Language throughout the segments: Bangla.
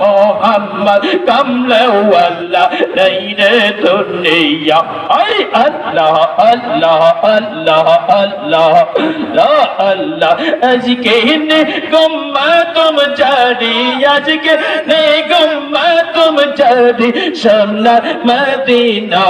মোহাম্মদ কমলা আল্লাহ। আল্লাহ আল্লাহ আল্লাহ আল্লাহ আজকে গম্মা তুম জারি, আজকে নে গম্মা তুম জারি। সামনা মদিনা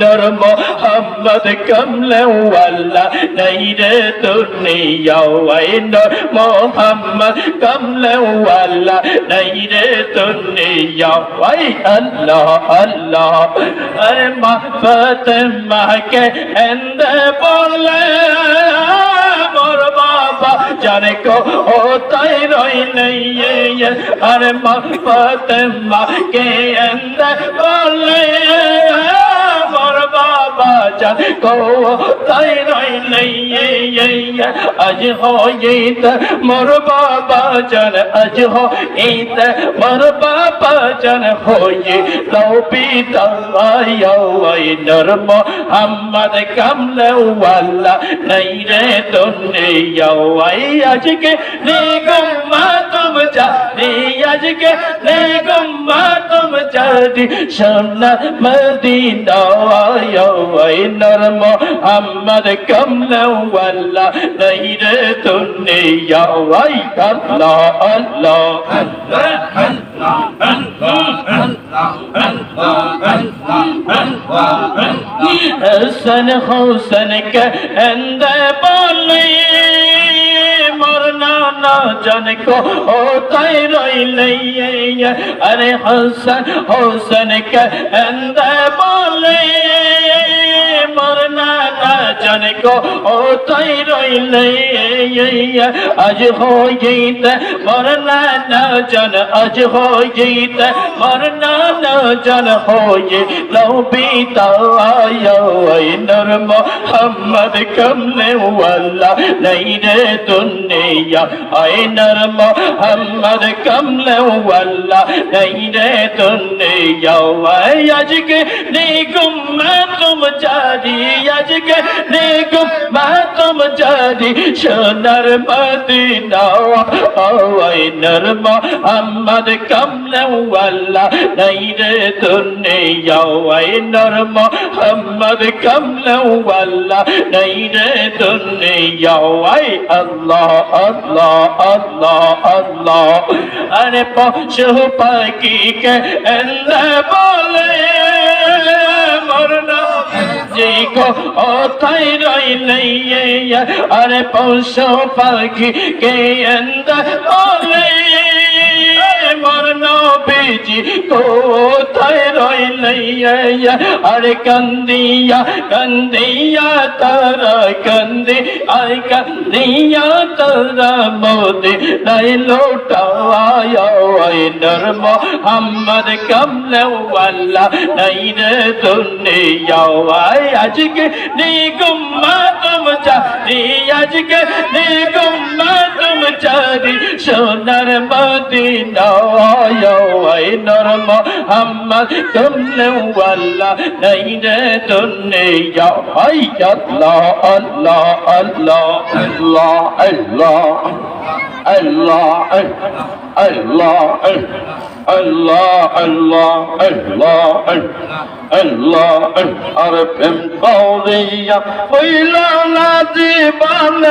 নর মোহাম্মদ কমলা আল্লাহ। নাই রে তুই নর মোহাম্মদ কমলে ওয়াল্লা নাই রে দুনিয়া ওয়াই আল্লাহ আল্লাহ আরে মা, ফাতেমা কে এন্দে বলে মোর বাবা জানে কো, ও তাই রই নেই আরে মা, ফাতেমা, কে এন্দে বলে? তাই রই নেই আজ হইত মোর বাবা জান, আজ হইত মোর বাবা জান হয়ে লও পিতা, আই নরম হাম্মদ কামলে ওয়াল্লা নাই রে দুনিয়া আই, আজকে নে গুম্মা তুম যা নে আজকে নে গুম্মা তুম যাদি সোনা মদিনা আই نرم محمد كملا ولا ليلة ويك الله الله الله الله الله الله الله الله حسن بالي أو حسن بالي মরনা না জানে কো ও তাই রইলে, আজ হো গীত মরনা না জান, আজ হো গীত মরনা না জান হো গে লবি তায়ো আই নর মোহাম্মদ কমলে ওয়ালা, নাই রে দুনিয়া আই নর মোহাম্মদ কমলে ওয়ালা রে দুনিয়া আজকে নেই গুম তুম চারি জানি, আজকে নিগুম মাতম জানি, সোনার মদিনা ওই নর্ম, আমার কমলা নাই রে দুনিয়া ওই নর্ম, আমার কমলা নাই রে দুনিয়া ওই আল্লাহ আল্লাহ আল্লাহ আল্লাহ। আরে পশু পাখিকে বলে को ओ थाई रोई नहीं अरे पशु पाखी के अंदर बोले আমার নবীজি, কোথায় রইলাইয়া আরে কান্দিয়া কান্দিয়া তারা কান্দি আই কান্দিয়া তারা মোদে নাই লোটাওয়া ওই নর্ম হাম্মদ নাই রে দুনিয়া আজকে নি গুম্মা তুম আজকে নি গুম্মা সোনার মদিনা ওই নরম হাম্মদ কমলে ওয়াল্লা নাই রে দুনিয়া ওই আল্লাহ আল্লাহ আল্লাহ আল্লাহ আল্লাহ আল্লাহ আল্লাহ আল্লাহ আল্লাহ আল্লাহ আল্লাহ আর প্রেম কৌরিয়া হইল না জীবন